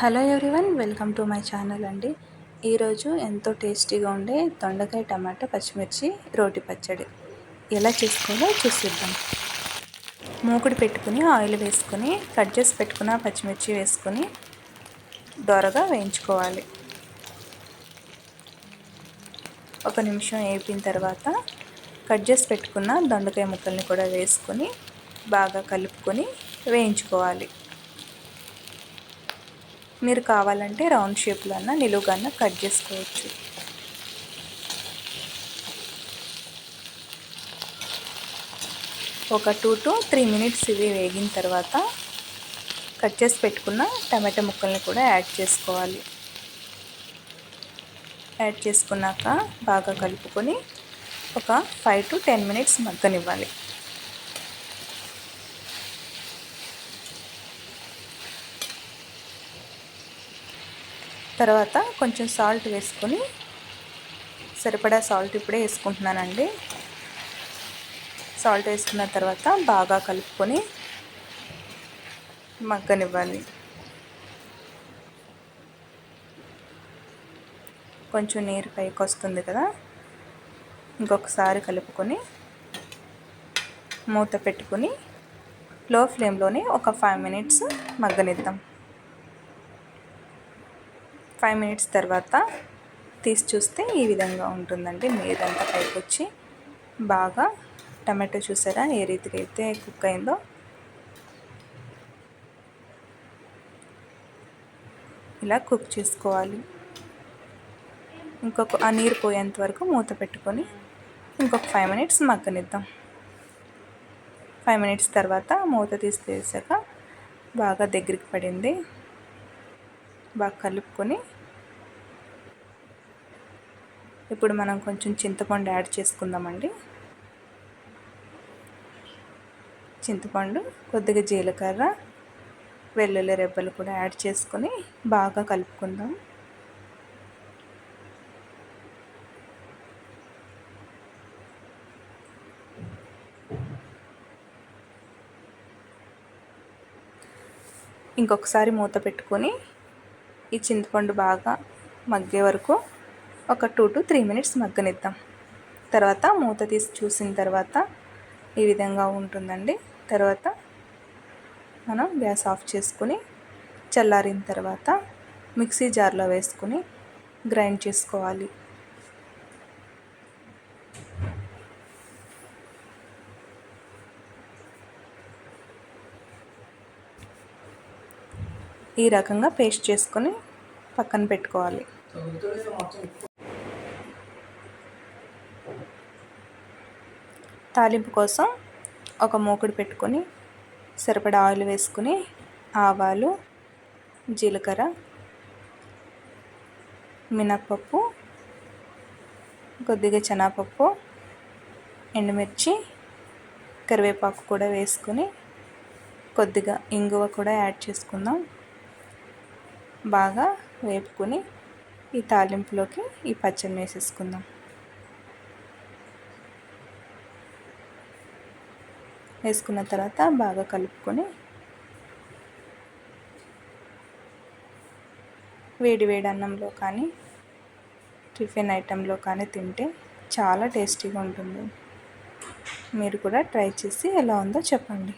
Hello everyone welcome to my channel అండి. ఈరోజు ఎంతో టేస్టీగా ఉండే దొండకాయ టమాటా పచ్చిమిర్చి రోటి పచ్చడి. ఎలా చేసుకోవాలో చూసిద్దాం. మూకుడు పెట్టుకుని ఆయిల్ వేసుకొని కట్ చేసి పెట్టుకున్న పచ్చిమిర్చి వేసుకొని దొరగా వేయించుకోవాలి. ఒక నిమిషం వేపిన తర్వాత కట్ చేసి పెట్టుకున్న దొండకాయ ముక్కల్ని కూడా వేసుకొని బాగా కలుపుకొని వేయించుకోవాలి. మీరు కావాలంటే రౌండ్ షేప్లో అన్న నిలువుగా కట్ చేసుకోవచ్చు. ఒక టూ టు త్రీ మినిట్స్ ఇవి వేగిన తర్వాత కట్ చేసి పెట్టుకున్న టమాటా ముక్కల్ని కూడా యాడ్ చేసుకోవాలి. యాడ్ చేసుకున్నాక బాగా కలుపుకొని ఒక ఫైవ్ టు టెన్ మినిట్స్ మగ్గనివ్వాలి. తర్వాత కొంచెం సాల్ట్ వేసుకొని సరిపడా సాల్ట్ ఇప్పుడే వేసుకుంటున్నానండి. సాల్ట్ వేసుకున్న తర్వాత బాగా కలుపుకొని మగ్గనివ్వాలి. కొంచెం నీరు పైకి వస్తుంది కదా ఇంకొకసారి కలుపుకొని మూత పెట్టుకొని లో ఫ్లేమ్లోనే ఒక ఫైవ్ మినిట్స్ మగ్గనిద్దాం. ఫైవ్ మినిట్స్ తర్వాత తీసి చూస్తే ఈ విధంగా ఉంటుందండి. మీదంతా పైకి వచ్చి బాగా టమాటో చూసారా? ఏ రీతికి అయితే కుక్ అయిందో. ఇలా కుక్ చేసుకోవాలి. ఇంకొక ఆ నీరు పోయేంత వరకు మూత పెట్టుకొని ఇంకొక ఫైవ్ మినిట్స్ మగ్గనిద్దాం. ఫైవ్ మినిట్స్ తర్వాత మూత తీసి తీసాక బాగా దగ్గరికి పడింది. బాగా కలుపుకొని ఇప్పుడు మనం కొంచెం చింతపండు యాడ్ చేసుకుందామండి. చింతపండు కొద్దిగా జీలకర్ర వెల్లుల్లి రెబ్బలు కూడా యాడ్ చేసుకొని బాగా కలుపుకుందాం. ఇంకొకసారి మూత పెట్టుకొని ఈ చింతపండు బాగా మగ్గే వరకు ఒక టూ టు త్రీ మినిట్స్ మగ్గనిద్దాం. తర్వాత మూత తీసి చూసిన తర్వాత ఈ విధంగా ఉంటుందండి. తర్వాత మనం గ్యాస్ ఆఫ్ చేసుకుని చల్లారిన తర్వాత మిక్సీ జార్లో వేసుకుని గ్రైండ్ చేసుకోవాలి. ఈ రకంగా పేస్ట్ చేసుకొని పక్కన పెట్టుకోవాలి. తాలింపు కోసం ఒక మూకుడు పెట్టుకొని సరిపడా ఆయిల్ వేసుకుని ఆవాలు జీలకర్ర మినప్పప్పు కొద్దిగా శనగపప్పు ఎండుమిర్చి కరివేపాకు కూడా వేసుకొని కొద్దిగా ఇంగువ కూడా యాడ్ చేసుకుందాం. బాగా వేపుకొని ఈ తాలింపులోకి ఈ పచ్చడి వేసేసుకుందాం. వేసుకున్న తర్వాత బాగా కలుపుకొని వేడి వేడి అన్నంలో కానీ టిఫిన్ ఐటెంలో కానీ తింటే చాలా టేస్టీగా ఉంటుంది. మీరు కూడా ట్రై చేసి ఎలా ఉందో చెప్పండి.